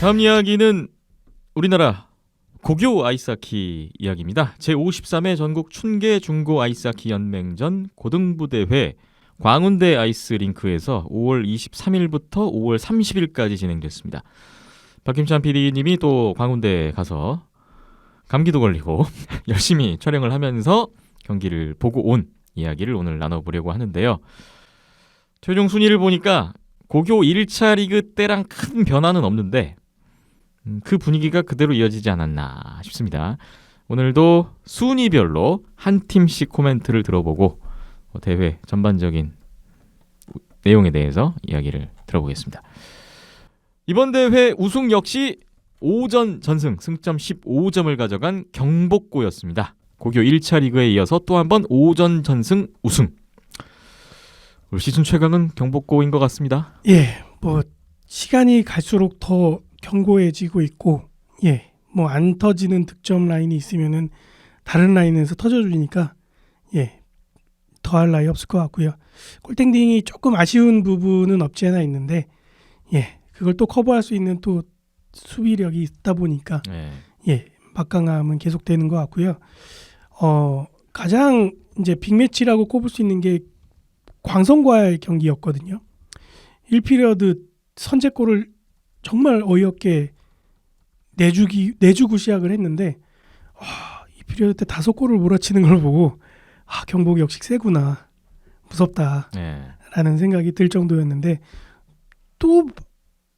다음 이야기는 우리나라 고교 아이스하키 이야기입니다. 제53회 전국 춘계 중고 아이스하키 연맹전 고등부 대회 광운대 아이스링크에서 5월 23일부터 5월 30일까지 진행됐습니다. 박김찬 PD님이 또 광운대 가서 감기도 걸리고 열심히 촬영을 하면서 경기를 보고 온 이야기를 오늘 나눠보려고 하는데요. 최종 순위를 보니까 고교 1차 리그 때랑 큰 변화는 없는데 음, 그 분위기가 그대로 이어지지 않았나 싶습니다. 오늘도 순위별로 한 팀씩 코멘트를 들어보고 어, 대회 전반적인 내용에 대해서 이야기를 들어보겠습니다. 이번 대회 우승 역시 5전 전승 승점 15점을 가져간 경복고였습니다. 고교 1차 리그에 이어서 또 한번 5전 전승 우승. 올 시즌 최강은 경복고인 것 같습니다. 예, 뭐 시간이 갈수록 더 견고해지고 있고, 예, 뭐 안 터지는 득점 라인이 있으면은 다른 라인에서 터져주니까, 예, 더할 나위 없을 것 같고요. 골땡딩이 조금 아쉬운 부분은 없지 않아 있는데, 예, 그걸 또 커버할 수 있는 또 수비력이 있다 보니까, 네. 예, 막강함은 계속되는 것 같고요. 어, 가장 이제 빅매치라고 꼽을 수 있는 게 광성과의 경기였거든요. 1피리어드 선제골을 정말 어이없게 내주기 내주고 시작을 했는데 와, 이 피리어드 때 다섯 골을 몰아치는 걸 보고 아, 경복이 역시 세구나. 무섭다. 네. 라는 생각이 들 정도였는데 또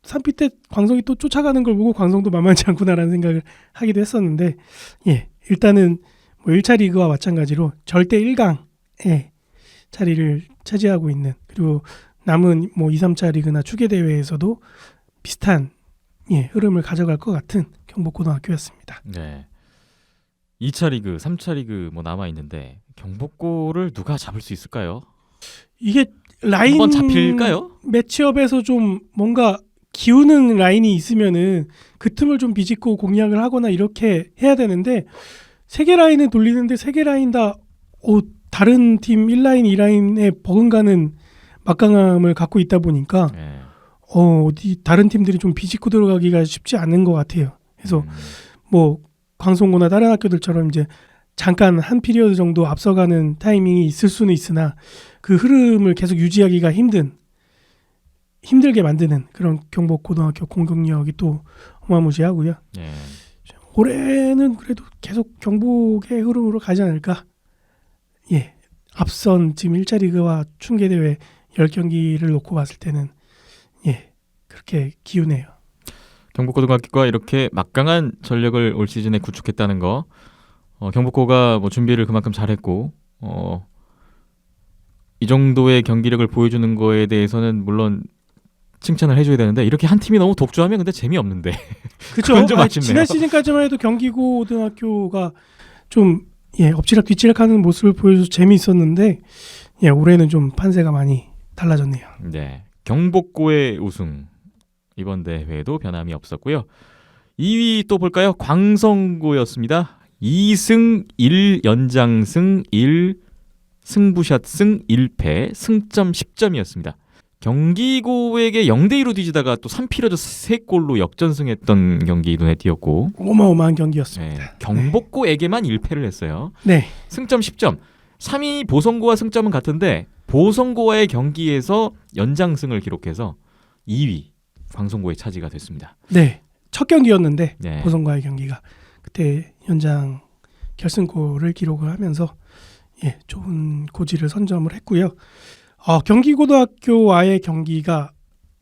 3피 때 광성이 또 쫓아가는 걸 보고 광성도 만만치 않구나라는 생각을 하기도 했었는데 예 일단은 뭐 1차 리그와 마찬가지로 절대 1강에 자리를 차지하고 있는 그리고 남은 뭐 2, 3차 리그나 추계 대회에서도 비슷한 예 흐름을 가져갈 것 같은 경복고등학교였습니다. 네. 2차 리그, 3차 리그 뭐 남아 있는데 경복고를 누가 잡을 수 있을까요? 이게 라인 한번 잡힐까요? 매치업에서 좀 뭔가 기우는 라인이 있으면은 그 틈을 좀 비집고 공략을 하거나 이렇게 해야 되는데 세 개 라인을 돌리는데 세 개 라인 다 어, 다른 팀 1라인, 2라인에 버금가는 막강함을 갖고 있다 보니까 네. 어, 어디 다른 팀들이 좀 비집고 들어가기가 쉽지 않은 것 같아요. 그래서 음, 뭐 광송고나 다른 학교들처럼 이제 잠깐 한 피리어드 정도 앞서가는 타이밍이 있을 수는 있으나 그 흐름을 계속 유지하기가 힘든 힘들게 만드는 그런 경복 고등학교 공격력이 또 어마무시하고요. 네. 올해는 그래도 계속 경복의 흐름으로 가지 않을까. 예. 앞선 지금 1차 리그와 춘계 대회 10경기를 놓고 봤을 때는 예. 그렇게 기우네요. 경복고등학교가 이렇게 막강한 전력을 올 시즌에 구축했다는 거, 어, 경복고가 뭐 준비를 그만큼 잘했고, 어, 이 정도의 경기력을 보여주는 거에 대해서는 물론 칭찬을 해줘야 되는데 이렇게 한 팀이 너무 독주하면 근데 재미없는데. 그렇죠. 지난 시즌까지만 해도 경기고 고등학교가 좀 예, 엎치락 뒤치락하는 모습을 보여줘서 재미있었는데 예, 올해는 좀 판세가 많이 달라졌네요. 네. 경복고의 우승 이번 대회에도 변함이 없었고요. 2위 또 볼까요? 광성고였습니다. 2승 1연장승 1 승부샷 승 1패 승점 10점이었습니다. 경기고에게 0대 2로 뒤지다가 또 3피러드 3골로 역전승했던 경기 눈에 띄었고 어마어마한 네, 경기였습니다. 경복고에게만 1패를 했어요. 네. 승점 10점. 3위 보성고와 승점은 같은데 보성고와의 경기에서 연장승을 기록해서 2위 광성고의 차지가 됐습니다. 네. 첫 경기였는데 네. 보성과의 경기가 그때 연장 결승골을 기록을 하면서 예, 좋은 고지를 선점을 했고요. 어, 경기고등학교와의 경기가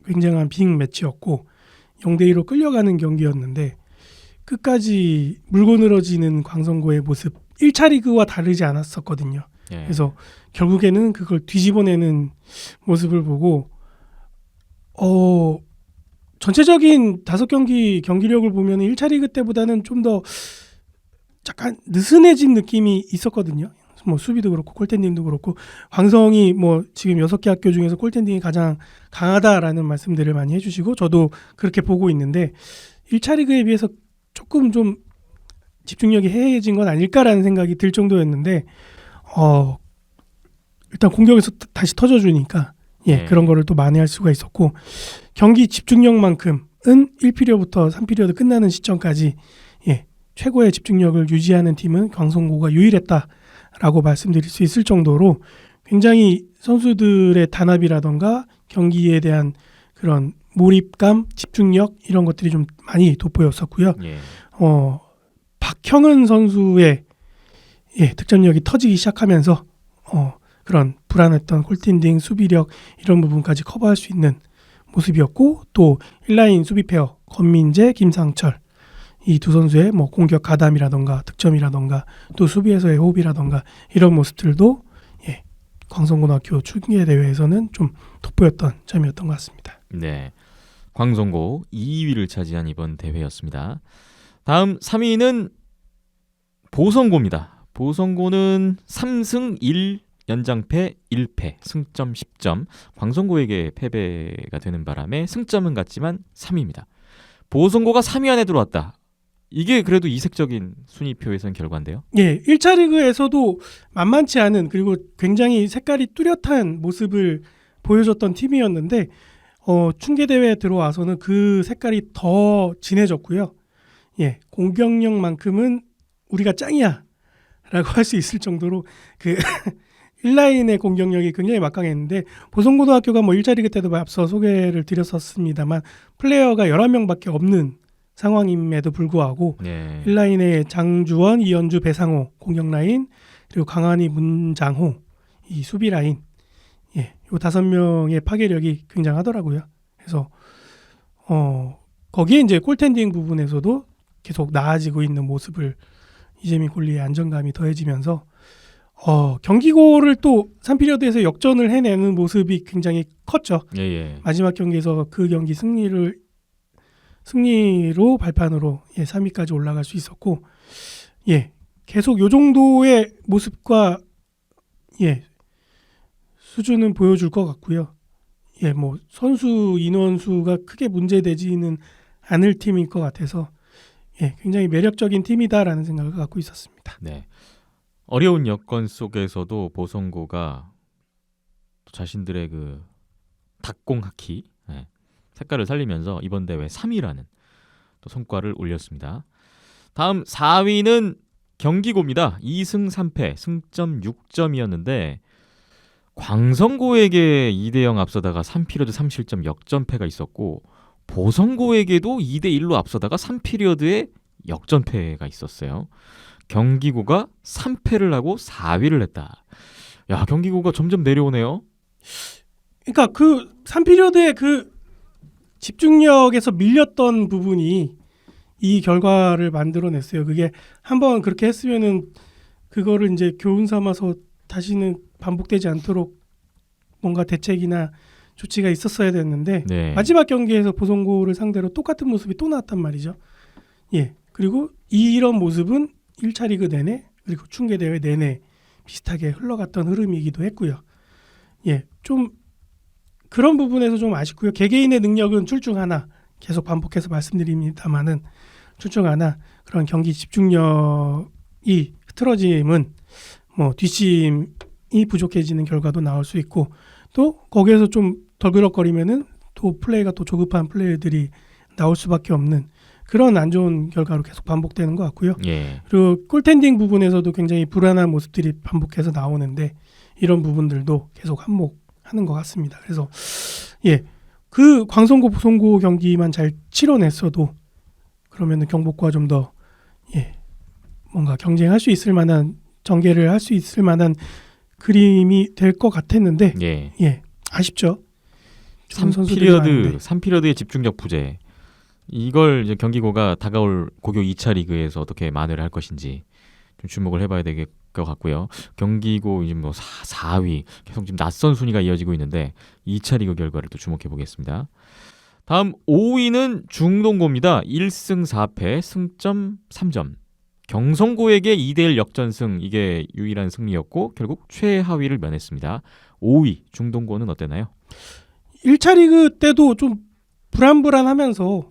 굉장한 빅 매치였고 0대 2로 끌려가는 경기였는데 끝까지 물고 늘어지는 광성고의 모습 1차 리그와 다르지 않았었거든요. 예. 그래서 결국에는 그걸 뒤집어내는 모습을 보고 어 전체적인 다섯 경기 경기력을 보면 1차 리그 때보다는 좀 더 약간 느슨해진 느낌이 있었거든요. 뭐 수비도 그렇고 골텐딩도 그렇고 황성이 뭐 지금 여섯 개 학교 중에서 골텐딩이 가장 강하다라는 말씀들을 많이 해주시고 저도 그렇게 보고 있는데 1차 리그에 비해서 조금 좀 집중력이 해해진 건 아닐까라는 생각이 들 정도였는데 어 일단 공격에서 다시 터져주니까 예 네. 그런 거를 또 만회할 수가 있었고 경기 집중력만큼 1피리어부터 3피리어드 끝나는 시점까지 예, 최고의 집중력을 유지하는 팀은 광성고가 유일했다라고 말씀드릴 수 있을 정도로 굉장히 선수들의 단합이라던가 경기에 대한 그런 몰입감, 집중력 이런 것들이 좀 많이 돋보였었고요. 예. 어, 박형은 선수의 예, 득점력이 터지기 시작하면서 어, 그런 불안했던 홀틴딩 수비력 이런 부분까지 커버할 수 있는 모습이었고 또 1라인 수비 페어 권민재, 김상철 이 두 선수의 뭐 공격 가담이라던가 득점이라던가 또 수비에서의 호흡이라던가 이런 모습들도 예, 광성고등학교 중계 대회에서는 좀 돋보였던 점이었던 것 같습니다. 네. 광성고 2위를 차지한 이번 대회였습니다. 다음 3위는 보성고입니다. 보성고는 3승 1 연장패 1패 승점 10점 광성고에게 패배가 되는 바람에 승점은 같지만 3위입니다. 보성고가 3위 안에 들어왔다. 이게 그래도 이색적인 순위표에선 결과인데요. 예, 1차 리그에서도 만만치 않은 그리고 굉장히 색깔이 뚜렷한 모습을 보여줬던 팀이었는데 어, 충계 대회에 들어와서는 그 색깔이 더 진해졌고요. 예, 공격력만큼은 우리가 짱이야라고 할 수 있을 정도로 그 1라인의 공격력이 굉장히 막강했는데 보성고등학교가 뭐 1차 리그 때도 앞서 소개를 드렸었습니다만 플레이어가 11명밖에 없는 상황임에도 불구하고 네. 1라인에 장주원, 이현주, 배상호 공격 라인 그리고 강한이, 문장호 이 수비 라인 예, 요 다섯 명의 파괴력이 굉장하더라고요. 그래서 어 거기에 이제 골텐딩 부분에서도 계속 나아지고 있는 모습을 이재민 콜리의 안정감이 더해지면서 어 경기고를 또 3피리어드에서 역전을 해내는 모습이 굉장히 컸죠. 예, 예. 마지막 경기에서 그 경기 승리를 승리로 발판으로 예, 3위까지 올라갈 수 있었고 예 계속 요 정도의 모습과 예 수준은 보여줄 것 같고요 예 뭐 선수 인원수가 크게 문제되지는 않을 팀일 것 같아서 예 굉장히 매력적인 팀이다라는 생각을 갖고 있었습니다 네. 어려운 여건 속에서도 보성고가 자신들의 그 닭공 하키 예, 색깔을 살리면서 이번 대회 3위라는 또 성과를 올렸습니다. 다음 4위는 경기고입니다. 2승 3패, 승점 6점이었는데 광성고에게 2대 0 앞서다가 3피리어드 3실점 역전패가 있었고 보성고에게도 2대 1로 앞서다가 3피리어드에 역전패가 있었어요. 경기고가 3패를 하고 4위를 했다. 야, 경기고가 점점 내려오네요. 그러니까 그 3피리어드의 그 집중력에서 밀렸던 부분이 이 결과를 만들어냈어요. 그게 한번 그렇게 했으면은 그거를 이제 교훈 삼아서 다시는 반복되지 않도록 뭔가 대책이나 조치가 있었어야 됐는데 네. 마지막 경기에서 보성고를 상대로 똑같은 모습이 또 나왔단 말이죠. 예. 그리고 이런 모습은 1차 리그 내내 그리고 충계 대회 내내 비슷하게 흘러갔던 흐름이기도 했고요. 예. 좀 그런 부분에서 좀 아쉽고요. 개개인의 능력은 출중 하나 계속 반복해서 말씀드립니다만은 출중 하나 그런 경기 집중력이 흐트러짐은 뭐 뒷심이 부족해지는 결과도 나올 수 있고 또 거기에서 좀 덜그럭거리면은 또 플레이가 또 조급한 플레이들이 나올 수밖에 없는 그런 안 좋은 결과로 계속 반복되는 것 같고요. 예. 그리고 골텐딩 부분에서도 굉장히 불안한 모습들이 반복해서 나오는데 이런 부분들도 계속 한몫하는 것 같습니다. 그래서 예, 그 광성고 보성고 경기만 잘 치러냈어도 그러면은 경복과 좀 더 예, 뭔가 경쟁할 수 있을 만한 전개를 할 수 있을 만한 그림이 될 것 같았는데 예. 예, 아쉽죠. 좋은 선수들이 3피리어드, 많은데. 3피리어드의 집중력 부재. 이걸 이제 경기고가 다가올 고교 2차 리그에서 어떻게 만회를 할 것인지 좀 주목을 해봐야 될 것 같고요. 경기고 이제 뭐 4, 4위 계속 지금 낯선 순위가 이어지고 있는데 2차 리그 결과를 또 주목해 보겠습니다. 다음 5위는 중동고입니다. 1승 4패, 승점 3점. 경성고에게 2대1 역전승 이게 유일한 승리였고 결국 최하위를 면했습니다. 5위 중동고는 어땠나요? 1차 리그 때도 좀 불안불안하면서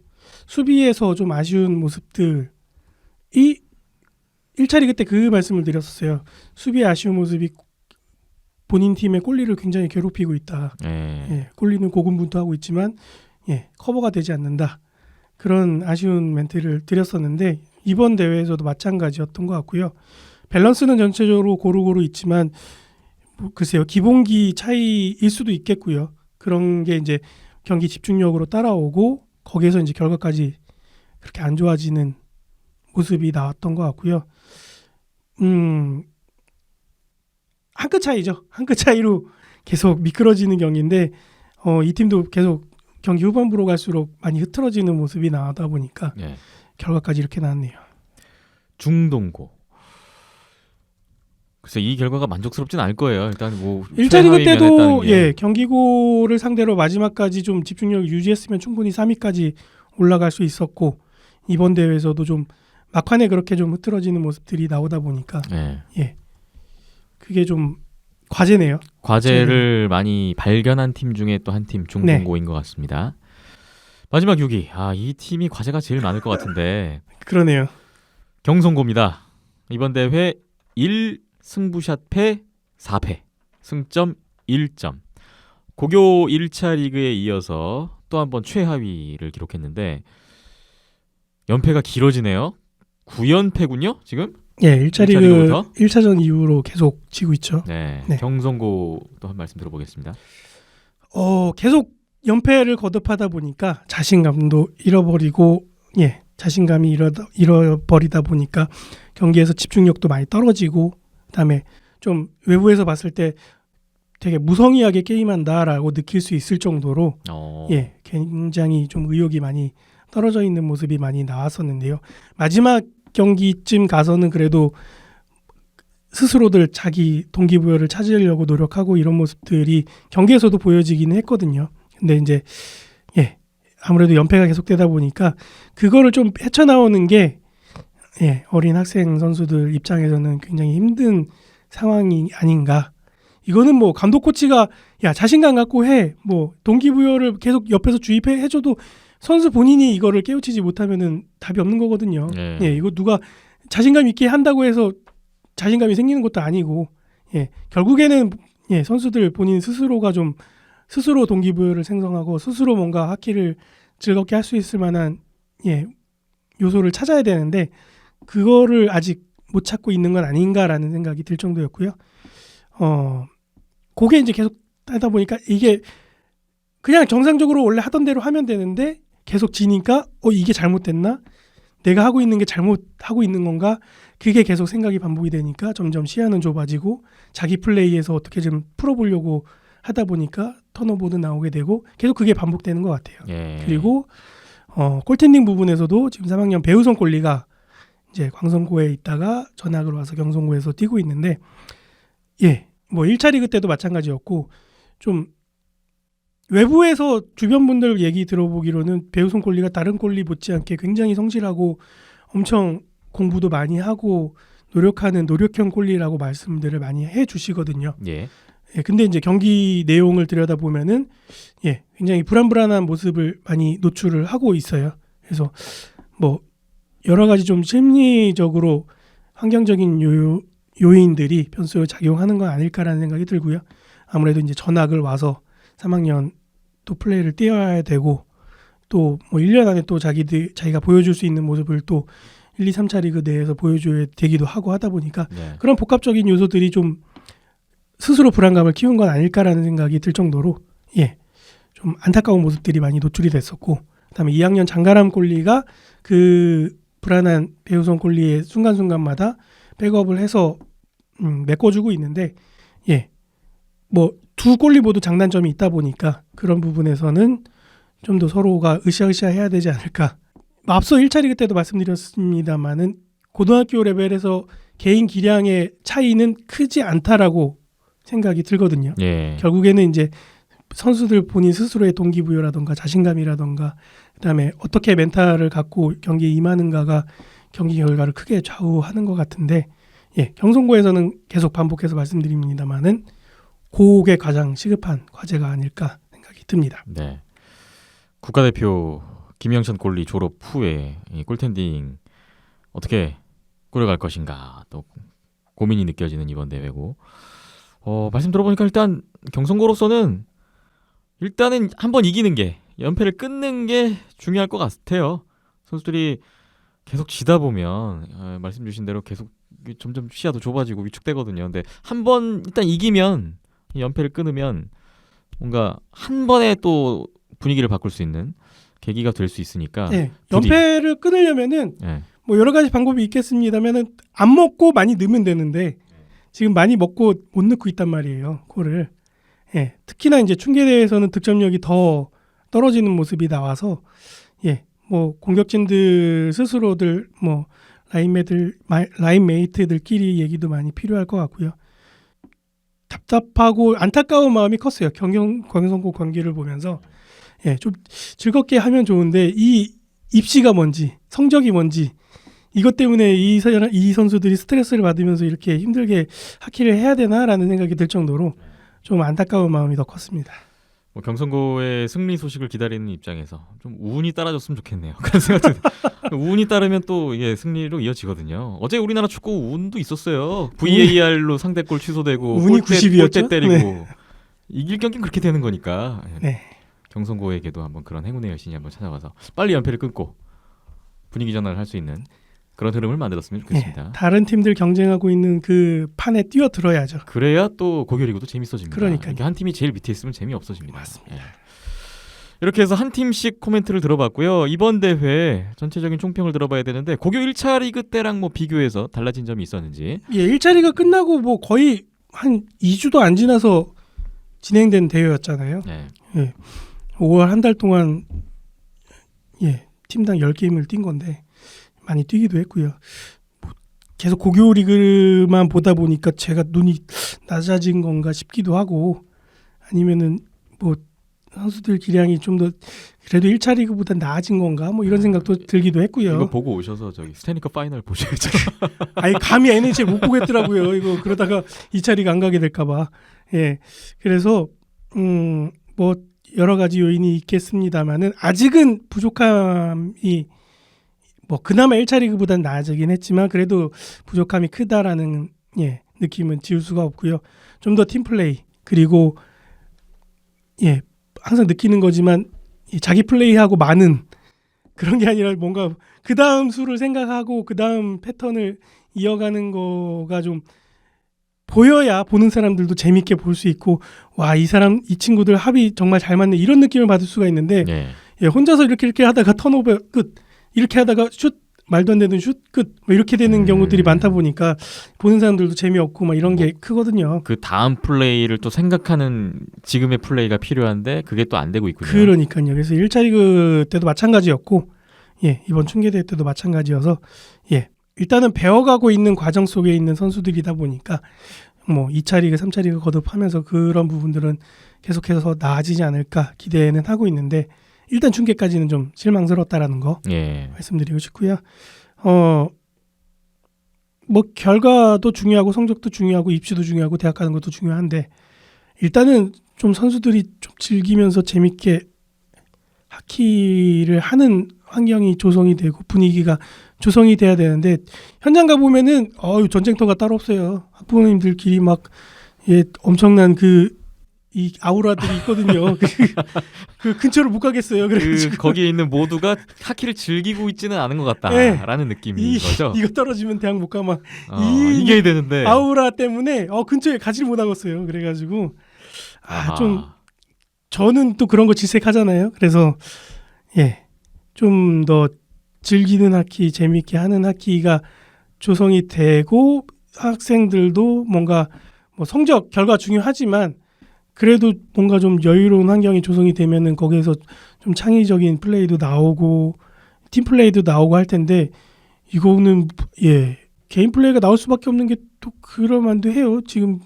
수비에서 좀 아쉬운 모습들이 1차 리그 때 그 말씀을 드렸었어요. 수비의 아쉬운 모습이 본인 팀의 골리를 굉장히 괴롭히고 있다. 예. 예, 골리는 고군분투하고 있지만 예, 커버가 되지 않는다. 그런 아쉬운 멘트를 드렸었는데 이번 대회에서도 마찬가지였던 것 같고요. 밸런스는 전체적으로 고루고루 있지만 뭐 글쎄요 기본기 차이일 수도 있겠고요. 그런 게 이제 경기 집중력으로 따라오고 거기에서 이제 결과까지 그렇게 안 좋아지는 모습이 나왔던 것 같고요. 음, 한 끗 차이죠. 한 끗 차이로 계속 미끄러지는 경기인데 어, 이 팀도 계속 경기 후반부로 갈수록 많이 흐트러지는 모습이 나오다 보니까 예. 결과까지 이렇게 나왔네요. 중동고. 글쎄 이 결과가 만족스럽진 않을 거예요. 일단 뭐 일자리그 때도. 예 경기고를 상대로 마지막까지 좀 집중력을 유지했으면 충분히 3위까지 올라갈 수 있었고 이번 대회에서도 좀 막판에 그렇게 좀 흐트러지는 모습들이 나오다 보니까 예. 그게 좀 과제네요. 과제를 많이 발견한 팀 중에 또 한 팀 중동고인 것 같습니다. 마지막 6위. 아, 이 팀이 과제가 제일 많을 것 같은데 그러네요. 경성고입니다. 이번 대회 1 승부샷 패 4패. 승점 1점. 고교 1차 리그에 이어서 또 한 번 최하위를 기록했는데 연패가 길어지네요. 9연패군요, 지금? 예, 1차 리그 리그부터? 1차전 이후로 계속 지고 있죠. 네. 네. 경성고 또 한 말씀 들어보겠습니다. 어, 계속 연패를 거듭하다 보니까 자신감도 잃어버리고 예, 자신감이 잃어 잃어버리다 보니까 경기에서 집중력도 많이 떨어지고 그다음에 좀 외부에서 봤을 때 되게 무성의하게 게임한다라고 느낄 수 있을 정도로 어. 예, 굉장히 좀 의욕이 많이 떨어져 있는 모습이 많이 나왔었는데요. 마지막 경기쯤 가서는 그래도 스스로들 자기 동기부여를 찾으려고 노력하고 이런 모습들이 경기에서도 보여지기는 했거든요. 근데 이제 예, 아무래도 연패가 계속되다 보니까 그거를 좀 헤쳐나오는 게 예, 어린 학생 선수들 입장에서는 굉장히 힘든 상황이 아닌가. 이거는 뭐 감독 코치가 야 자신감 갖고 해 뭐 동기부여를 계속 옆에서 주입해 해줘도 선수 본인이 이거를 깨우치지 못하면은 답이 없는 거거든요. 예. 예, 이거 누가 자신감 있게 한다고 해서 자신감이 생기는 것도 아니고 예 결국에는 예 선수들 본인 스스로가 좀 스스로 동기부여를 생성하고 스스로 뭔가 하키를 즐겁게 할 수 있을 만한 예 요소를 찾아야 되는데 그거를 아직 못 찾고 있는 건 아닌가라는 생각이 들 정도였고요. 어 그게 이제 계속 하다 보니까 이게 그냥 정상적으로 원래 하던 대로 하면 되는데 계속 지니까 어 이게 잘못됐나? 내가 하고 있는 게 잘못하고 있는 건가? 그게 계속 생각이 반복이 되니까 점점 시야는 좁아지고 자기 플레이에서 어떻게 좀 풀어보려고 하다 보니까 턴오버도 나오게 되고 계속 그게 반복되는 것 같아요. 예. 그리고 어, 골텐딩 부분에서도 지금 3학년 배우성 꼴리가 이제 광성고에 있다가 전학을 와서 경성고에서 뛰고 있는데 예, 뭐 1차 리그 때도 마찬가지였고 좀 외부에서 주변 분들 얘기 들어보기로는 배우성 꼴리가 다른 꼴리 못지않게 굉장히 성실하고 엄청 공부도 많이 하고 노력하는 노력형 꼴리라고 말씀들을 많이 해 주시거든요. 예. 예, 근데 이제 경기 내용을 들여다 보면은 예, 굉장히 불안불안한 모습을 많이 노출을 하고 있어요. 그래서 뭐 여러 가지 좀 심리적으로 환경적인 요, 요인들이 변수로 작용하는 건 아닐까라는 생각이 들고요. 아무래도 이제 전학을 와서 3학년 또 플레이를 뛰어야 되고 또 뭐 1년 안에 또 자기들 자기가 보여줄 수 있는 모습을 또 1, 2, 3차 리그 내에서 보여줘야 되기도 하고 하다 보니까 네. 그런 복합적인 요소들이 좀 스스로 불안감을 키운 건 아닐까라는 생각이 들 정도로 예. 좀 안타까운 모습들이 많이 노출이 됐었고 그다음에 2학년 장가람 꼴리가 그 불안한 배우성 꼴리의 순간순간마다 백업을 해서 음, 메꿔주고 있는데 예. 뭐두 꼴리 모두 장단점이 있다 보니까 그런 부분에서는 좀 더 서로가 으쌰으쌰 해야 되지 않을까. 앞서 1차 리그 때도 말씀드렸습니다마는 고등학교 레벨에서 개인 기량의 차이는 크지 않다라고 생각이 들거든요. 예. 결국에는 이제 선수들 본인 스스로의 동기부여라던가 자신감이라던가 그다음에 어떻게 멘탈을 갖고 경기에 임하는가가 경기 결과를 크게 좌우하는 것 같은데 예 경성고에서는 계속 반복해서 말씀드립니다만은 그게 가장 시급한 과제가 아닐까 생각이 듭니다. 네. 국가대표 김영찬 골리 졸업 후에 이 골텐딩 어떻게 꾸려갈 것인가 또 고민이 느껴지는 이번 대회고 어, 말씀 들어보니까 일단 경성고로서는 일단은 한번 이기는 게 연패를 끊는 게 중요할 것 같아요. 선수들이 계속 지다 보면 어, 말씀 주신 대로 계속 점점 시야도 좁아지고 위축되거든요. 근데 한 번 일단 이기면 이 연패를 끊으면 뭔가 한 번에 또 분위기를 바꿀 수 있는 계기가 될 수 있으니까. 예, 부디. 연패를 끊으려면은 예. 뭐 여러 가지 방법이 있겠습니다면은 안 먹고 많이 넣으면 되는데 지금 많이 먹고 못 넣고 있단 말이에요. 골을. 예. 특히나 이제 충계대에서는 득점력이 더 떨어지는 모습이 나와서 예. 뭐 공격진들 스스로들 뭐 라인메들 마- 라인메이트들끼리 얘기도 많이 필요할 것 같고요. 답답하고 안타까운 마음이 컸어요. 경영 광성고 경기를 보면서 예, 좀 즐겁게 하면 좋은데 이 입시가 뭔지 성적이 뭔지 이것 때문에 이, 선- 이 선수들이 스트레스를 받으면서 이렇게 힘들게 하키를 해야 되나라는 생각이 들 정도로 좀 안타까운 마음이 더 컸습니다. 뭐 경선고의 승리 소식을 기다리는 입장에서 좀 우운이 따라줬으면 좋겠네요. 그런 생각 드 우운이 따르면 또 이게 승리로 이어지거든요. 어제 우리나라 축구 우운도 있었어요. VAR로 상대골 취소되고 운이 골대, 90 이었죠? 골대 때리고 이길 경기는 그렇게 되는 거니까 예. 네. 경선고에게도 한번 그런 행운의 여신이 한번 찾아와서 빨리 연패를 끊고 분위기 전환을 할 수 있는 그런 흐름을 만들었으면 좋겠습니다. 예, 다른 팀들 경쟁하고 있는 그 판에 뛰어들어야죠. 그래야 또 고교리그도 재밌어집니다. 그러니까요. 이게 한 팀이 제일 밑에 있으면 재미 없어집니다. 맞습니다. 예. 이렇게 해서 한 팀씩 코멘트를 들어봤고요. 이번 대회 전체적인 총평을 들어봐야 되는데 고교 1차 리그 때랑 뭐 비교해서 달라진 점이 있었는지. 예, 1차 리가 끝나고 뭐 거의 한 2주도 안 지나서 진행된 대회였잖아요. 네. 5월 한 달 동안 예, 팀당 10게임을 뛴 건데 많이 뛰기도 했고요. 뭐 계속 고교 리그만 보다 보니까 제가 눈이 낮아진 건가 싶기도 하고 아니면은 뭐 선수들 기량이 좀 더 그래도 1차 리그보다 나아진 건가 뭐 이런 생각도 들기도 했고요. 이거 보고 오셔서 저기 스테니컵 파이널 보셔야죠. 아니 감히 NHL 못 보겠더라고요. 이거 그러다가 2차 리그 안 가게 될까 봐. 예. 그래서 음 뭐 여러 가지 요인이 있겠습니다만은 아직은 부족함이 뭐 그나마 1차 리그보다는 나아지긴 했지만 그래도 부족함이 크다라는 예, 느낌은 지울 수가 없고요. 좀 더 팀 플레이 그리고 예, 항상 느끼는 거지만 이 자기 플레이하고 많은 그런 게 아니라 뭔가 그 다음 수를 생각하고 그 다음 패턴을 이어가는 거가 좀 보여야 보는 사람들도 재밌게 볼 수 있고 와 이 사람 이 친구들 합이 정말 잘 맞네 이런 느낌을 받을 수가 있는데 네. 예, 혼자서 이렇게 이렇게 하다가 턴오버 끝 이렇게 하다가 슛 말도 안 되는 슛끝 뭐 이렇게 되는 음. 경우들이 많다 보니까 보는 사람들도 재미없고 막 이런 게 크거든요. 그 다음 플레이를 또 생각하는 지금의 플레이가 필요한데 그게 또 안 되고 있군요. 그러니까요. 그래서 1차 리그 때도 마찬가지였고, 예, 이번 충계대 때도 마찬가지여서, 예, 일단은 배워가고 있는 과정 속에 있는 선수들이다 보니까, 뭐 2차 리그, 3차 리그 거듭하면서 그런 부분들은 계속해서 나아지지 않을까 기대는 하고 있는데, 일단 충계까지는 좀 실망스럽다라는 거 예. 말씀드리고 싶고요. 어, 뭐 결과도 중요하고 성적도 중요하고 입시도 중요하고 대학 가는 것도 중요한데 일단은 좀 선수들이 좀 즐기면서 재밌게 하키를 하는 환경이 조성이 되고 분위기가 조성이 돼야 되는데 현장 가 보면은 어유 전쟁터가 따로 없어요. 학부모님들끼리 막 예, 엄청난 그 이 아우라들이 있거든요. 그, 그 근처를 못 가겠어요. 그래가지고 그 거기에 있는 모두가 하키를 즐기고 있지는 않은 것 예. 같다라는 느낌인 이, 거죠. 이거 떨어지면 대학 못 가면 어, 이- 이겨야 되는데. 아우라 때문에 어 근처에 가지를 못하겠어요. 그래가지고. 아 좀 저는 또 그런 거 질색하잖아요. 그래서 예 좀 더 즐기는 학기 재밌게 하는 학기가 조성이 되고 학생들도 뭔가 뭐 성적 결과 중요하지만 그래도 뭔가 좀 여유로운 환경이 조성이 되면은 거기에서 좀 창의적인 플레이도 나오고 팀 플레이도 나오고 할 텐데 이거는 예 개인 플레이가 나올 수밖에 없는 게 또 그럴만도 해요. 지금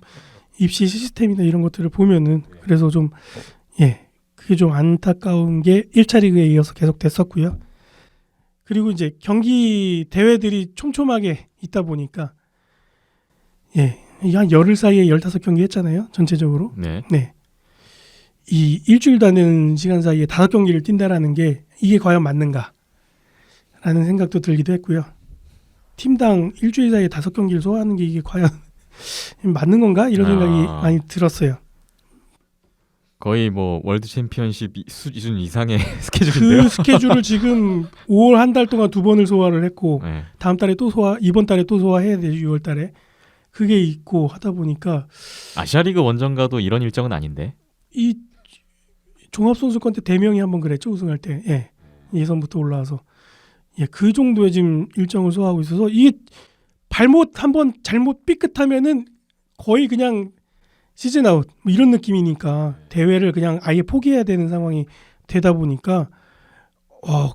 입시 시스템이나 이런 것들을 보면은 그래서 좀 예 그게 좀 안타까운 게 1차 리그에 이어서 계속 됐었고요. 그리고 이제 경기 대회들이 촘촘하게 있다 보니까 예. 한 열흘 사이에 15경기 했잖아요. 전체적으로. 네. 네. 이 일주일도 안 되는 시간 사이에 다섯 경기를 뛴다라는 게 이게 과연 맞는가? 라는 생각도 들기도 했고요. 팀당 일주일 사이에 다섯 경기를 소화하는 게 이게 과연 맞는 건가? 이런 생각이 아. 많이 들었어요. 거의 뭐 월드 챔피언십 이- 수준 이상의 스케줄인데요. 그 스케줄을 지금 5월 한 달 동안 두 번을 소화를 했고 네. 다음 달에 또 소화, 이번 달에 또 소화해야 돼 6월 달에 그게 있고 하다 보니까 아시아리그 원정가도 이런 일정은 아닌데. 이 종합선수권 때 대명이 한번 그랬죠 우승할 때 예. 예선부터 올라와서 예, 그 정도의 지금 일정을 소화하고 있어서 이게 발못 한번 잘못 삐끗하면은 거의 그냥 시즌 아웃 뭐 이런 느낌이니까 대회를 그냥 아예 포기해야 되는 상황이 되다 보니까 어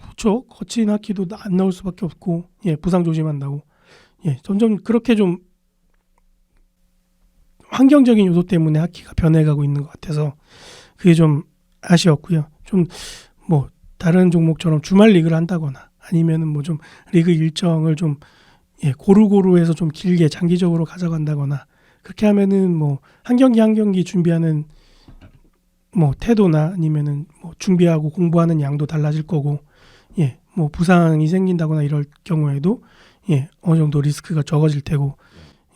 그렇죠 거친 하키도 안 나올 수밖에 없고 예 부상 조심한다고 예 점점 그렇게 좀 환경적인 요소 때문에 하키가 변해가고 있는 것 같아서 그게 좀 아쉬웠고요. 좀 뭐 다른 종목처럼 주말 리그를 한다거나 아니면은 뭐 좀 리그 일정을 좀 예, 고루고루 해서 좀 길게 장기적으로 가져간다거나 그렇게 하면은 뭐 한 경기 한 경기 준비하는 뭐 태도나 아니면은 뭐 준비하고 공부하는 양도 달라질 거고 예, 뭐 부상이 생긴다거나 이럴 경우에도 예, 어느 정도 리스크가 적어질 테고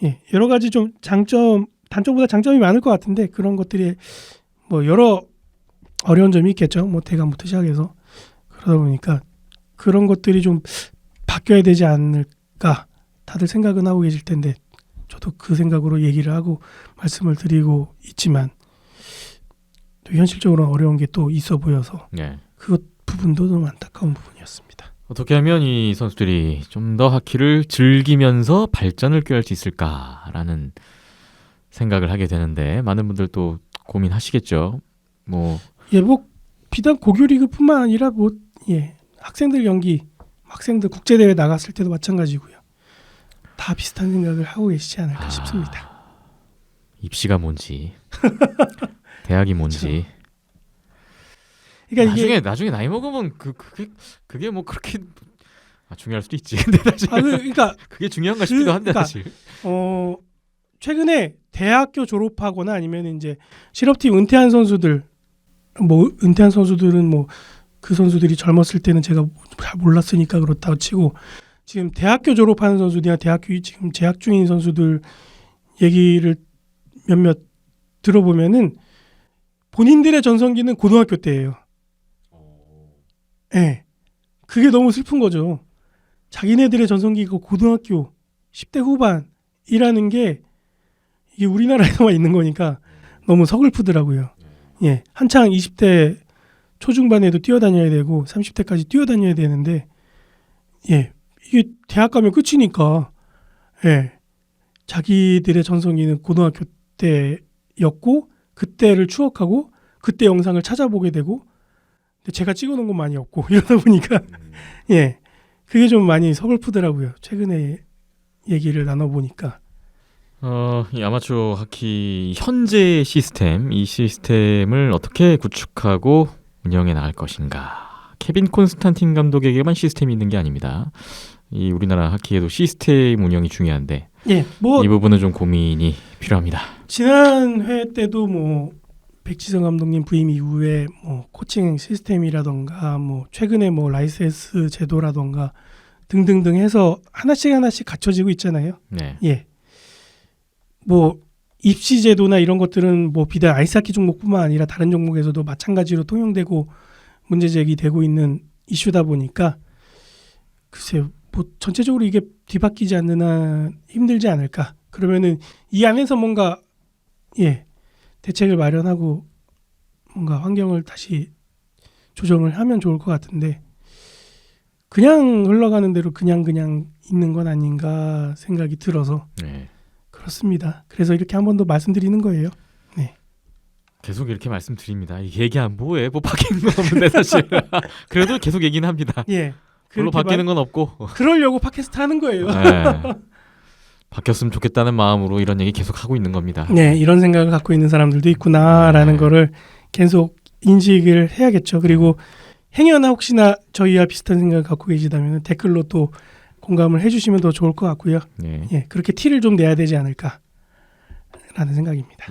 예, 여러 가지 좀 장점 단점보다 장점이 많을 것 같은데 그런 것들이 뭐 여러 어려운 점이 있겠죠. 뭐 대감부터 시작해서 그러다 보니까 그런 것들이 좀 바뀌어야 되지 않을까 다들 생각은 하고 계실 텐데 저도 그 생각으로 얘기를 하고 말씀을 드리고 있지만 또 현실적으로 어려운 게 또 있어 보여서 네. 그것 부분도 좀 안타까운 부분이었습니다. 어떻게 하면 이 선수들이 좀 더 하키를 즐기면서 발전을 꾀할 수 있을까라는 생각을 하게 되는데 많은 분들 또 고민하시겠죠. 뭐 예, 뭐 비단 고교 리그뿐만 아니라 뭐 예, 학생들 경기, 학생들 국제 대회 나갔을 때도 마찬가지고요. 다 비슷한 생각을 하고 계시지 않을까 아, 싶습니다. 입시가 뭔지 대학이 뭔지 그 러니까 나중에 이게 나중에 나이 먹으면 그 그게 그게 뭐 그렇게 아, 중요할 수도 있지. 근데 사실 아, 그, 그러니까 그게 중요한가 싶기도 한데 그러니까 사실. 어 최근에 대학교 졸업하거나 아니면 이제 실업팀 은퇴한 선수들 뭐 은퇴한 선수들은 뭐 그 선수들이 젊었을 때는 제가 잘 몰랐으니까 그렇다고 치고 지금 대학교 졸업하는 선수들이나 대학교 지금 재학 중인 선수들 얘기를 몇몇 들어보면은 본인들의 전성기는 고등학교 때예요. 예. 네. 그게 너무 슬픈 거죠. 자기네들의 전성기가 고등학교 10대 후반이라는 게 이게 우리나라에서만 있는 거니까 너무 서글프더라고요. 예. 한창 20대 초중반에도 뛰어다녀야 되고 30대까지 뛰어다녀야 되는데 예. 이게 대학 가면 끝이니까 예. 자기들의 전성기는 고등학교 때였고 그때를 추억하고 그때 영상을 찾아보게 되고 근데 제가 찍어놓은 건 많이 없고 이러다 보니까 예. 그게 좀 많이 서글프더라고요. 최근에 얘기를 나눠보니까. 어, 이 아마추어 하키 현재 시스템, 이 시스템을 어떻게 구축하고 운영해 나갈 것인가. 케빈 콘스탄틴 감독에게만 시스템이 있는 게 아닙니다. 이 우리나라 하키에도 시스템 운영이 중요한데 예, 뭐 이 부분은 좀 고민이 필요합니다. 지난 회 때도 뭐 백지성 감독님 부임 이후에 뭐 코칭 시스템이라던가 뭐 최근에 뭐 라이센스 제도라던가 등등등 해서 하나씩 하나씩 갖춰지고 있잖아요. 네. 예. 뭐 입시 제도나 이런 것들은 뭐 비단 아이스하키 종목뿐만 아니라 다른 종목에서도 마찬가지로 통용되고 문제 제기되고 있는 이슈다 보니까 글쎄요. 뭐 전체적으로 이게 뒤바뀌지 않는 한 힘들지 않을까. 그러면은 이 안에서 뭔가 예. 대책을 마련하고 뭔가 환경을 다시 조정을 하면 좋을 것 같은데 그냥 흘러가는 대로 그냥 그냥 있는 건 아닌가 생각이 들어서 네. 그렇습니다. 그래서 이렇게 한 번 더 말씀드리는 거예요. 계속 이렇게 말씀드립니다. 이 얘기 안 뭐해? 뭐 바뀌는 건 없는데 사실. 그래도 계속 얘기는 합니다. 예. 별로 바뀌는 말- 건 없고. 그러려고 팟캐스트 하는 거예요. 네. 바뀌었으면 좋겠다는 마음으로 이런 얘기 계속 하고 있는 겁니다. 네, 이런 생각을 갖고 있는 사람들도 있구나라는 네. 거를 계속 인식을 해야겠죠. 그리고 행여나 혹시나 저희와 비슷한 생각을 갖고 계시다면 댓글로 또 공감을 해주시면 더 좋을 것 같고요. 네. 예, 그렇게 티를 좀 내야 되지 않을까라는 생각입니다.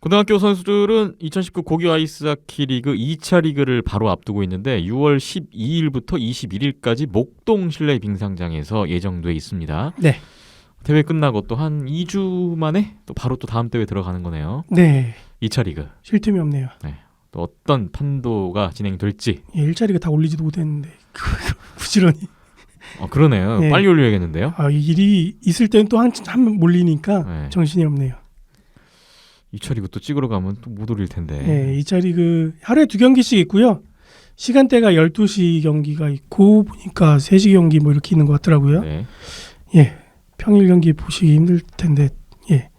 고등학교 선수들은 2019 고교 아이스하키 리그 2차 리그를 바로 앞두고 있는데 6월 12일부터 21일까지 목동 실내 빙상장에서 예정돼 있습니다. 네. 대회 끝나고 또 한 2주 만에 또 바로 또 다음 대회 들어가는 거네요. 네. 2차 리그. 쉴 틈이 없네요. 또 어떤 판도가 진행될지. 예, 1차리가 다 올리지도 못했는데 부지런히 어, 그러네요. 네. 빨리 올려야겠는데요. 아, 이 일이 있을 때는 또 한 한 몰리니까 네. 정신이 없네요. 2차 리그 또 찍으러 가면 또 못 올릴 텐데. 예, 2차 리 그 하루에 두 경기씩 있고요. 시간대가 12시 경기가 있고 보니까 3시 경기 뭐 이렇게 있는 것 같더라고요. 네. 예. 평일 경기 보시기 힘들 텐데. 예.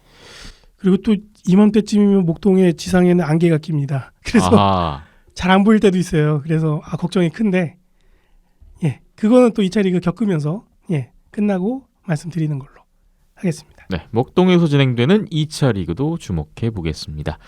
그리고 또 이맘때쯤이면 목동의 지상에는 안개가 낍니다. 그래서. 잘 안 보일 때도 있어요. 그래서 아 걱정이 큰데 예 그거는 또 2차 리그 겪으면서 예 끝나고 말씀드리는 걸로 하겠습니다. 네, 목동에서 진행되는 2차 리그도 주목해 보겠습니다.